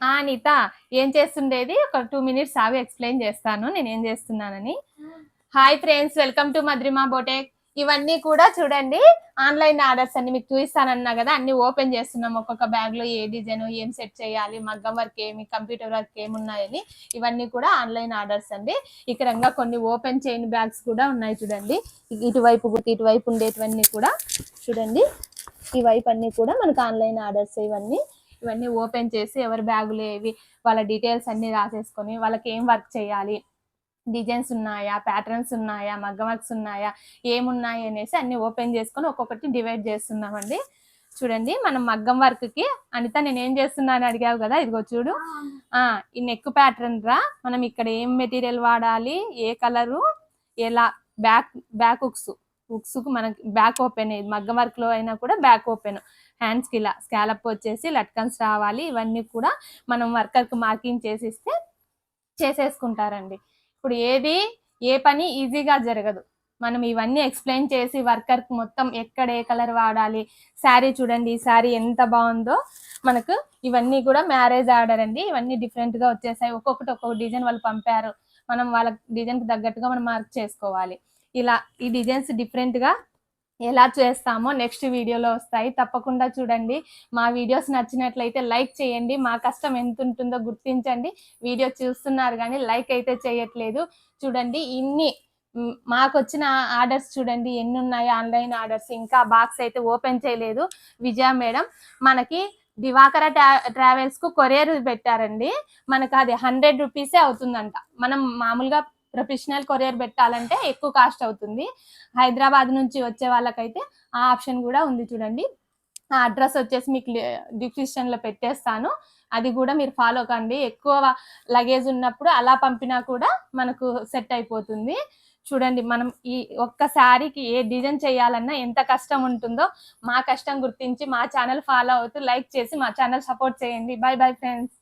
ఆ అనిత ఏం చేస్తుండేది? ఒక టూ మినిట్స్ ఆగి ఎక్స్ప్లెయిన్ చేస్తాను నేను ఏం చేస్తున్నానని. Hi friends welcome to Madrima boutique. ఇవన్నీ కూడా చూడండి ఆన్లైన్ ఆర్డర్స్ అన్ని మీకు చూపిస్తానన్నా కదా అన్ని ఓపెన్ చేస్తున్నాం. ఒక్కొక్క బ్యాగ్లో ఏ డిజైన్ ఏం సెట్ చేయాలి మగ్గం వర్క్ ఏమి కంప్యూటర్ వర్క్ ఏమి ఉన్నాయని ఇవన్నీ కూడా ఆన్లైన్ ఆర్డర్స్ అండి. ఇక్కడ కొన్ని ఓపెన్ చేయని బ్యాగ్స్ కూడా ఉన్నాయి చూడండి. ఇటువైపు ఇటువైపు ఉండేటివన్నీ కూడా చూడండి. ఈ వైపు అన్ని కూడా మనకు ఆన్లైన్ ఆర్డర్స్ ఇవన్నీ ఇవన్నీ ఓపెన్ చేసి ఎవరి బ్యాగులు ఏవి వాళ్ళ డీటెయిల్స్ అన్ని రాసేసుకొని వాళ్ళకి ఏం వర్క్ చేయాలి డిజైన్స్ ఉన్నాయా ప్యాటర్న్స్ ఉన్నాయా మగ్గ వర్క్స్ ఉన్నాయా ఏమున్నాయి అనేసి అన్ని ఓపెన్ చేసుకొని ఒక్కొక్కటి డివైడ్ చేస్తున్నామండి. చూడండి మనం మగ్గం వర్క్కి అనిత నేను ఏం చేస్తున్నాను అడిగావు కదా ఇదిగో చూడు. ఈ నెక్ ప్యాటర్న్ రా మనం ఇక్కడ ఏం మెటీరియల్ వాడాలి ఏ కలరు ఎలా బ్యాక్ బ్యాక్ హుక్స్. హుక్స్కు మనకి బ్యాక్ ఓపెన్ మగ్గం వర్క్లో అయినా కూడా బ్యాక్ ఓపెన్. హ్యాండ్స్కి ఇలా స్కాలప్ వచ్చేసి లట్కన్స్ రావాలి. ఇవన్నీ కూడా మనం వర్కర్కి మార్కింగ్ చేసిస్తే చేసేసుకుంటారండి. ఇప్పుడు ఏది ఏ పని ఈజీగా జరగదు. మనం ఇవన్నీ ఎక్స్ప్లెయిన్ చేసి వర్కర్కి మొత్తం ఎక్కడ ఏ కలర్ వాడాలి శారీ చూడండి ఈ శారీ ఎంత బాగుందో మనకు ఇవన్నీ కూడా మ్యారేజ్ ఆర్డర్ అండి. ఇవన్నీ డిఫరెంట్గా వచ్చేసాయి. ఒక్కొక్కటి ఒక్కొక్క డిజైన్ వాళ్ళు పంపారు. మనం వాళ్ళ డిజైన్కి తగ్గట్టుగా మనం మార్క్ చేసుకోవాలి. ఇలా ఈ డిజైన్స్ డిఫరెంట్గా ఎలా చేస్తామో నెక్స్ట్ వీడియోలో వస్తాయి. తప్పకుండా చూడండి. మా వీడియోస్ నచ్చినట్లయితే లైక్ చేయండి. మా కష్టం ఎంత ఉంటుందో గుర్తించండి. వీడియో చూస్తున్నారు కానీ లైక్ అయితే చేయట్లేదు. చూడండి ఇన్ని మాకు వచ్చిన ఆర్డర్స్ చూడండి. ఎన్ని ఉన్నాయి ఆన్లైన్ ఆర్డర్స్. ఇంకా బాక్స్ అయితే ఓపెన్ చేయలేదు. విజయ మేడం మనకి దివాకర ట్రావెల్స్కు కొరియర్ పెట్టారండి. మనకు అది హండ్రెడ్ రూపీసే అవుతుందంట. మనం మామూలుగా ప్రొఫెషనల్ కొరియర్ పెట్టాలంటే ఎక్కువ కాస్ట్ అవుతుంది. హైదరాబాద్ నుంచి వచ్చే వాళ్ళకైతే ఆ ఆప్షన్ కూడా ఉంది చూడండి. ఆ అడ్రస్ వచ్చేసి మీకు డిస్క్రిప్షన్లో పెట్టేస్తాను. అది కూడా మీరు ఫాలో కండి. ఎక్కువ లగేజ్ ఉన్నప్పుడు అలా పంపినా కూడా మనకు సెట్ అయిపోతుంది. చూడండి మనం ఈ ఒక్క శారీకి ఏ డిజైన్ చేయాలన్నా ఎంత కష్టం ఉంటుందో మా కష్టం గుర్తించి మా ఛానల్ ఫాలో అవుతూ లైక్ చేసి మా ఛానల్ సపోర్ట్ చేయండి. Bye bye friends.